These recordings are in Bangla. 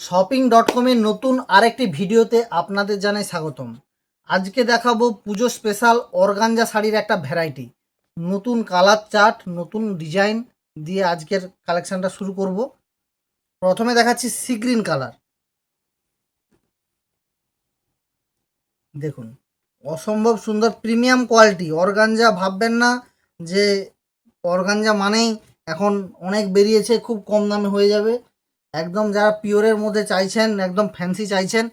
শপিং ডট কমের নতুন আরেকটি ভিডিওতে আপনাদের জানাই স্বাগতম। আজকে দেখাবো পুজো স্পেশাল অর্গানজা শাড়ির একটা ভ্যারাইটি নতুন কালার চার্ট নতুন ডিজাইন দিয়ে আজকের কালেকশানটা শুরু করব। প্রথমে দেখাচ্ছি সি গ্রিন কালার দেখুন, অসম্ভব সুন্দর প্রিমিয়াম কোয়ালিটি অর্গানজা ভাববেন না যে অর্গানজা মানেই এখন অনেক বেরিয়েছে, খুব কম দামে হয়ে যাবে। একদম যারা পিওরের মধ্যে চাইছেন, একদম ফ্যান্সি চাইছেন,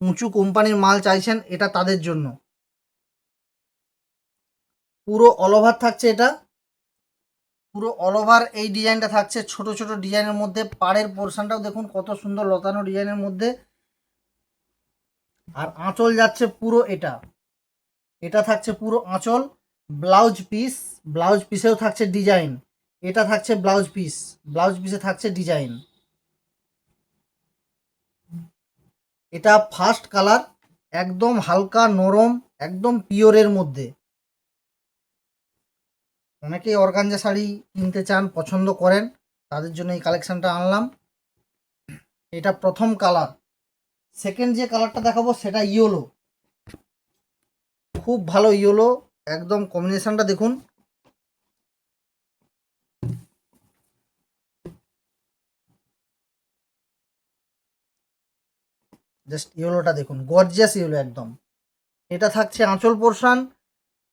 উঁচু কোম্পানির মাল চাইছেন, এটা তাদের জন্য। পুরো অল ওভার থাকছে এটা। পুরো অল ওভার এই ডিজাইনটা থাকছে। ছোট ছোট ডিজাইনের মধ্যে পাড়ের পোর্শনটাও দেখুন কত সুন্দর লতানো ডিজাইনের মধ্যে। আর আঁচল যাচ্ছে পুরো এটা। এটা থাকছে পুরো আঁচল। ব্লাউজ পিস ব্লাউজ পিসেও থাকছে ডিজাইন এটা থাকছে ব্লাউজ পিস ব্লাউজ পিসে থাকছে ডিজাইন এটা ফার্স্ট কালার একদম হালকা, নরম, একদম পিওরের মধ্যে। অনেকেই অর্গানজা শাড়ি কিনতে চান, পছন্দ করেন, তাদের জন্য এই কালেকশানটা আনলাম। এটা প্রথম কালার সেকেন্ড যে কালারটা দেখাবো, সেটা ইয়োলো খুব ভালো ইয়োলো একদম কম্বিনেশানটা দেখুন। জাস্ট ইয়েলোটা দেখুন গর্জিয়াস ইয়েলো একদম। এটা থাকছে আঁচল পোর্শন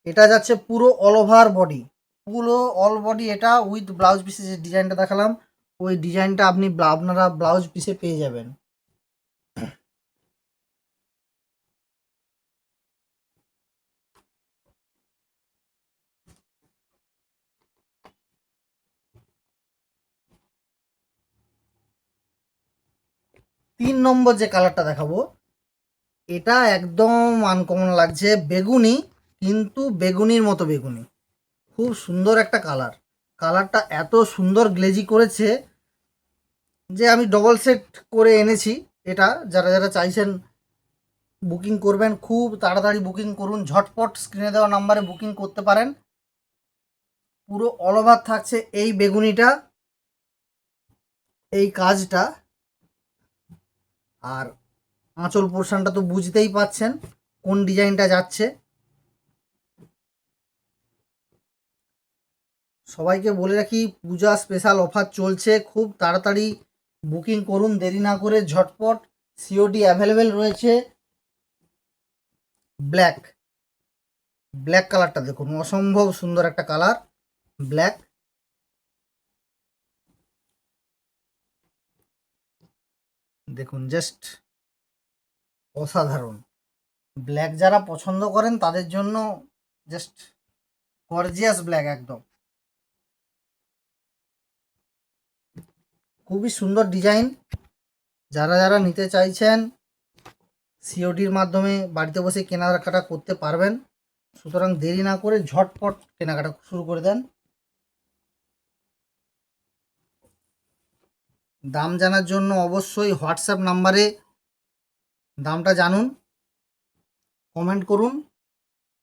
এটা যাচ্ছে পুরো অল ওভার বডি পুরো অল বডি এটা উইথ ব্লাউজ পিসে যে ডিজাইনটা দেখালাম, ওই ডিজাইনটা আপনি আপনারা ব্লাউজ পিসে পেয়ে যাবেন। তিন নম্বর যে কালারটা দেখাবো, এটা একদম আনকমন লাগছে, বেগুনি, কিন্তু বেগুনির মতো বেগুনি। খুব সুন্দর একটা কালার। কালারটা এত সুন্দর গ্লেজি করেছে যে আমি ডবল সেট করে এনেছি এটা। যারা যারা চাইছেন বুকিং করবেন, খুব তাড়াতাড়ি বুকিং করুন। ঝটপট স্ক্রিনে দেওয়া নাম্বারে বুকিং করতে পারেন। পুরো অল ওভার থাকছে এই বেগুনিটা, এই কাজটা। আর আঁচল পোর্শনটা তো বুঝতেই পাচ্ছেন কোন ডিজাইনটা যাচ্ছে। সবাইকে বলে রাখি, পূজা স্পেশাল অফার চলছে। খুব তাড়াতাড়ি বুকিং করুন, দেরি না করে ঝটপট সিওডি অ্যাভেলেবেল রয়েছে। ব্ল্যাক ব্ল্যাক কালারটা দেখুন, অসম্ভব সুন্দর একটা কালার ব্ল্যাক দেখুন জাস্ট অসাধারণ। ব্ল্যাক যারা পছন্দ করেন, তাদের জন্য জাস্ট গর্জিয়াস ব্ল্যাক একদম। খুবই সুন্দর ডিজাইন যারা যারা নিতে চাইছেন সিওডির মাধ্যমে বাড়িতে বসে কেনাকাটা করতে পারবেন। সুতরাং দেরি না করে ঝটপট কেনাকাটা শুরু করে দেন। দাম জানার জন্য অবশ্যই হোয়াটসঅ্যাপ নাম্বারে দামটা জানুন কমেন্ট করুন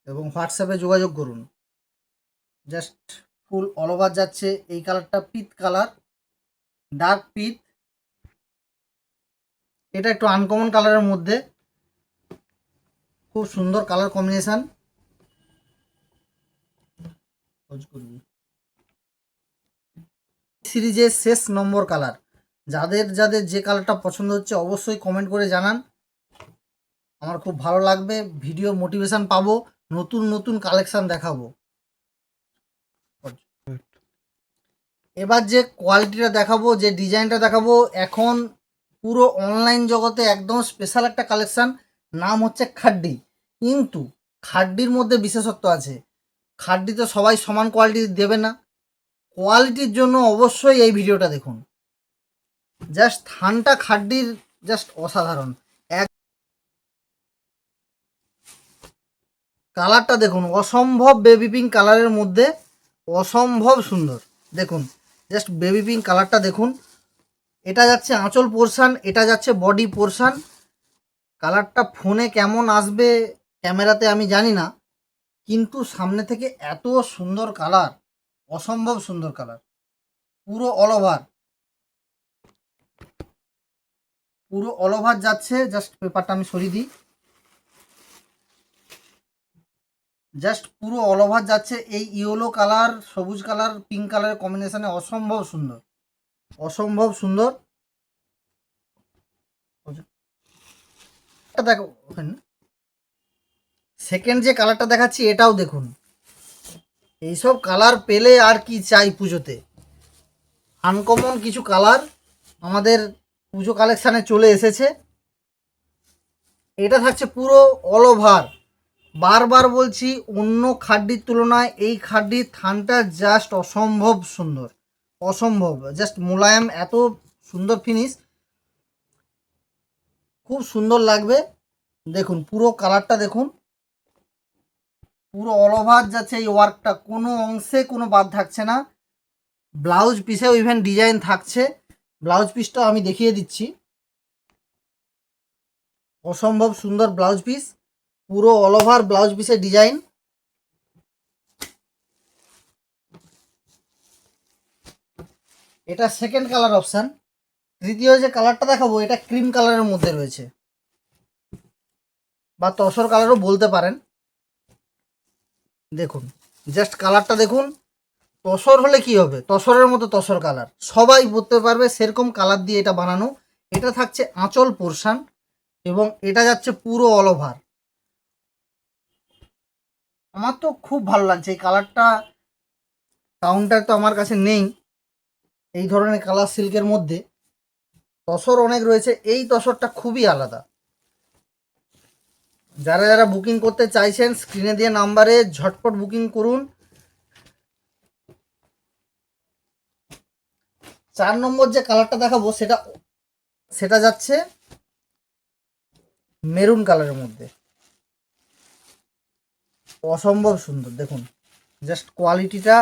এবং হোয়াটসঅ্যাপে যোগাযোগ করুন। জাস্ট ফুল অল ওভার যাচ্ছে, এই কালারটা পিত কালার ডার্ক পিত। এটা একটু আনকমন কালারের মধ্যে। খুব সুন্দর কালার কম্বিনেশান সিরিজের শেষ নম্বর কালার যাদের যাদের যে কালারটা পছন্দ হচ্ছে অবশ্যই কমেন্ট করে জানান। আমার খুব ভালো লাগবে ভিডিও মোটিভেশন পাবো, নতুন নতুন কালেকশান দেখাবো। এবার যে কোয়ালিটিটা দেখাবো, যে ডিজাইনটা দেখাবো, এখন পুরো অনলাইন জগতে একদম স্পেশাল একটা কালেকশান নাম হচ্ছে খাড্ডি। কিন্তু খাড্ডির মধ্যে বিশেষত্ব আছে। খাড্ডি তো সবাই সমান কোয়ালিটি দেবে না। কোয়ালিটির জন্য অবশ্যই এই ভিডিওটা দেখুন। জাস্ট থানটা খাড্ডির জাস্ট অসাধারণ। এক কালারটা দেখুন, অসম্ভব বেবি পিঙ্ক কালারের মধ্যে অসম্ভব সুন্দর। দেখুন, জাস্ট বেবি পিঙ্ক কালারটা দেখুন। এটা যাচ্ছে আঁচল পোর্শান, এটা যাচ্ছে বডি পোর্শান। কালারটা ফোনে কেমন আসবে ক্যামেরাতে আমি জানি না, কিন্তু সামনে থেকে এত সুন্দর কালার, অসম্ভব সুন্দর কালার। পুরো অল ওভার পুরো অল ওভার যাচ্ছে জাস্ট পেপারটা আমি সরিয়ে দিই। জাস্ট পুরো অল ওভার যাচ্ছে, এই ইয়েলো কালার সবুজ কালার পিঙ্ক কালারের কম্বিনেশনে অসম্ভব সুন্দর। অসম্ভব সুন্দর। দেখো সেকেন্ড যে কালারটা দেখাচ্ছি, এটাও দেখুন। এইসব কালার পেলে আর কি চাই পুজোতে? আনকমন কিছু কালার আমাদের পুজো কালেকশানে চলে এসেছে। এটা থাকছে পুরো অল ওভার বারবার বলছি, অন্য খাড্ডির তুলনায় এই খাড্ডির থানটা জাস্ট অসম্ভব সুন্দর। অসম্ভব। জাস্ট মোলায়েম এত সুন্দর ফিনিশ খুব সুন্দর লাগবে। দেখুন, পুরো কালারটা দেখুন। পুরো অল ওভার যাচ্ছে এই ওয়ার্কটা কোনো অংশে কোনো বাদ থাকছে না। ব্লাউজ পিসেও ইভেন ডিজাইন থাকছে। ব্লাউজ পিসটা আমি দেখিয়ে দিচ্ছি। অসম্ভব সুন্দর ব্লাউজ পিস, পুরো অল ওভার ব্লাউজ পিসের ডিজাইন। এটা সেকেন্ড কালার অপশান তৃতীয় যে কালারটা দেখাবো, এটা ক্রিম কালারের মধ্যে রয়েছে। বা তসর কালারও বলতে পারেন। দেখুন জাস্ট কালারটা দেখুন। তসর হলে কি হবে? তসরের মতো তসর কালার সবাই পরতে পারবে সেরকম কালার দিয়ে এটা বানানো। এটা থাকছে আঁচল পোর্শান এবং এটা যাচ্ছে পুরো অল ওভার আমার তো খুব ভালো লাগছে এই কালারটা কাউন্টার তো আমার কাছে নেই এই ধরনের কালার সিল্কের মধ্যে। তসর অনেক রয়েছে, এই তসরটা খুবই আলাদা। যারা যারা বুকিং করতে চাইছেন স্ক্রিনে দিয়ে নাম্বারে ঝটপট বুকিং করুন। চার নম্বর যে কালারটা দেখাবো, সেটা সেটা যাচ্ছে মেরুন কালারের মধ্যে। অসম্ভব সুন্দর, দেখুন। জাস্ট কোয়ালিটিটা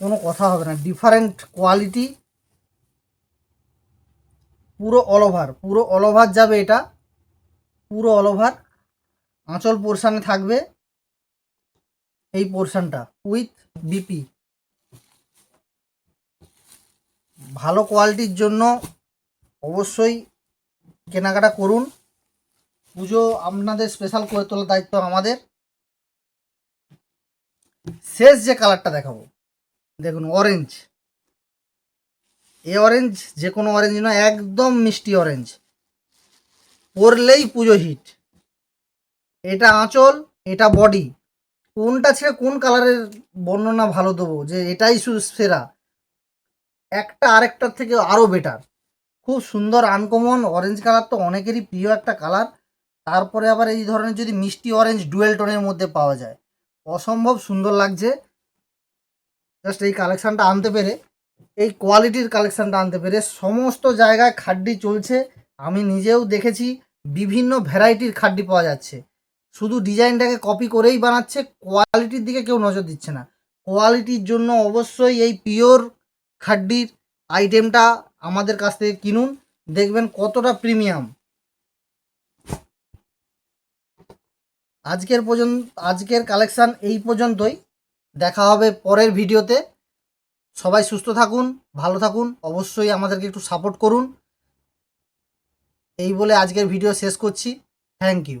কোনো কথা হবে না। ডিফারেন্ট কোয়ালিটি পুরো অল ওভার পুরো অল ওভার যাবে এটা। পুরো অল ওভার আঁচল পোর্শানে থাকবে এই পোর্শানটা উইথ বিপি ভালো কোয়ালিটির জন্য অবশ্যই কেনাকাটা করুন। পুজো আপনাদের স্পেশাল করে তোলার দায়িত্ব আমাদের। শেষ যে কালারটা দেখাবো, দেখুন অরেঞ্জ এ অরেঞ্জ যে কোনো অরেঞ্জ নয়, একদম মিষ্টি অরেঞ্জ পরলেই পুজো হিট এটা আঁচল, এটা বডি কোনটা ছেড়ে কোন কালারের বর্ণনা ভালো দেবো? যে এটাই শুধু সেরা। একটা আরেকটার থেকে আরও বেটার খুব সুন্দর আনকমন অরেঞ্জ কালার তো অনেকেরই প্রিয় একটা কালার তারপরে আবার এই ধরনের যদি মিষ্টি অরেঞ্জ ডুয়েল টোনের মধ্যে পাওয়া যায়, অসম্ভব সুন্দর লাগছে। জাস্ট এই কালেকশানটা আনতে পেরে, এই কোয়ালিটির কালেকশানটা আনতে পেরে সমস্ত জায়গায় খাড্ডি চলছে। আমি নিজেও দেখেছি বিভিন্ন ভ্যারাইটির খাড্ডি পাওয়া যাচ্ছে। শুধু ডিজাইনটাকে কপি করেই বানাচ্ছে কোয়ালিটির দিকে কেউ নজর দিচ্ছে না। কোয়ালিটির জন্য অবশ্যই এই পিওর খাড্ডির আইটেমটা আমাদের কাছ থেকে কিনুন। দেখবেন কতটা প্রিমিয়াম আজকের পর্যন্ত, আজকের কালেকশান এই পর্যন্তই। দেখা হবে পরের ভিডিওতে। সবাই সুস্থ থাকুন, ভালো থাকুন, অবশ্যই আমাদেরকে একটু সাপোর্ট করুন। এই বলে আজকের ভিডিও শেষ করছি। Thank you